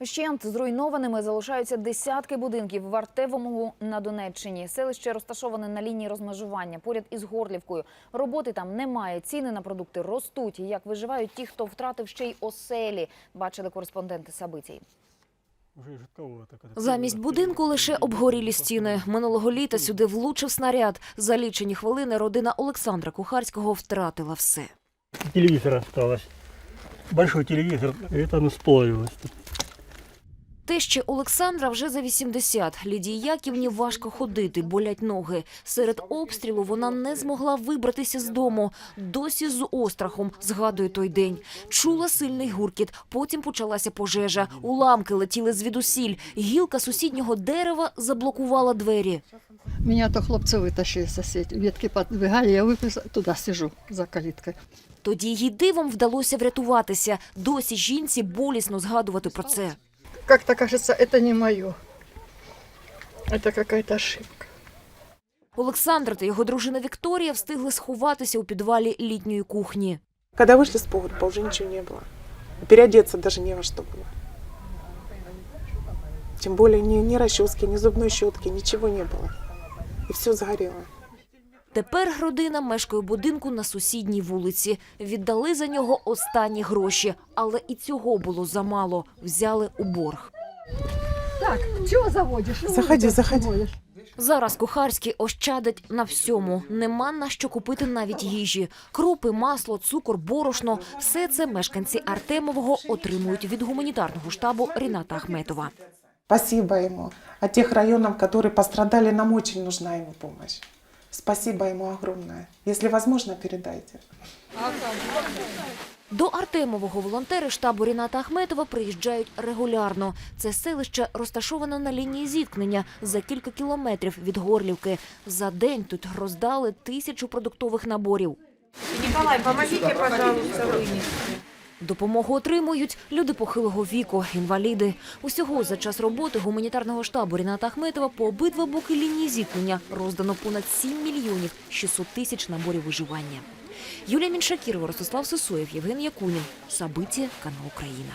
Вщент зруйнованими залишаються десятки будинків в Артевому на Донеччині. Селище розташоване на лінії розмежування поряд із Горлівкою. Роботи там немає. Ціни на продукти ростуть. Як виживають ті, хто втратив ще й оселі, бачили кореспонденти Сабитій. Замість будинку лише обгорілі стіни. Минулого літа сюди влучив снаряд. За лічені хвилини родина Олександра Кухарського втратила все. Телевизор осталось. Большой телевизор, и это оно сплавилось. тут. Тещі Олександра вже за 80. Лідії Яківні важко ходити, болять ноги. Серед обстрілу вона не змогла вибратися з дому. Досі з острахом згадує той день. Чула сильний гуркіт, потім почалася пожежа. Уламки летіли звідусіль. Гілка сусіднього дерева заблокувала двері. Меня то хлопцы вытащили соседи. Ветки подвигали, я выписала, туда сижу за калиткой. Тоді їй дивом вдалося врятуватися. Досі жінці болісно згадувати про це. Как-то кажется, это не мое. Это какая-то ошибка. Олександр та його дружина Вікторія встигли сховатися у підвалі літньої кухні. Когда вышли с погреба, уже ничего не было. Переодеться даже не во что было. Тем более ни, ни расчески, ни зубной щетки, ничего не было. И все сгорело. Тепер родина мешкає у будинку на сусідній вулиці. Віддали за нього останні гроші, але і цього було замало. Взяли у борг. Так, чего заводишь? Ну, Заходи, заходи. Зараз кухарські ощадять на всьому. Нема на що купити навіть їжі. Крупи, масло, цукор, борошно – все це мешканці Артемового отримують від гуманітарного штабу Ріната Ахметова. Спасибо ему. От тех районов, которые пострадали, нам очень нужна ему помощь. Спасибо ему огромное. Если возможно, передайте. До Артемового волонтери штабу Ріната Ахметова приїжджають регулярно. Це селище розташоване на лінії зіткнення за кілька кілометрів від Горлівки. За день тут роздали тисячу продуктових наборів. Николай, помогите, пожалуйста, вынести. Допомогу отримують люди похилого віку, інваліди. Усього за час роботи гуманітарного штабу Ріната Ахметова по обидва боки лінії зіткнення роздано понад 7 мільйонів 600 тисяч наборів виживання. Юлія Міншакірова, Ростислав Сисоєв, Євген Якунін. Сабиті, канал Україна.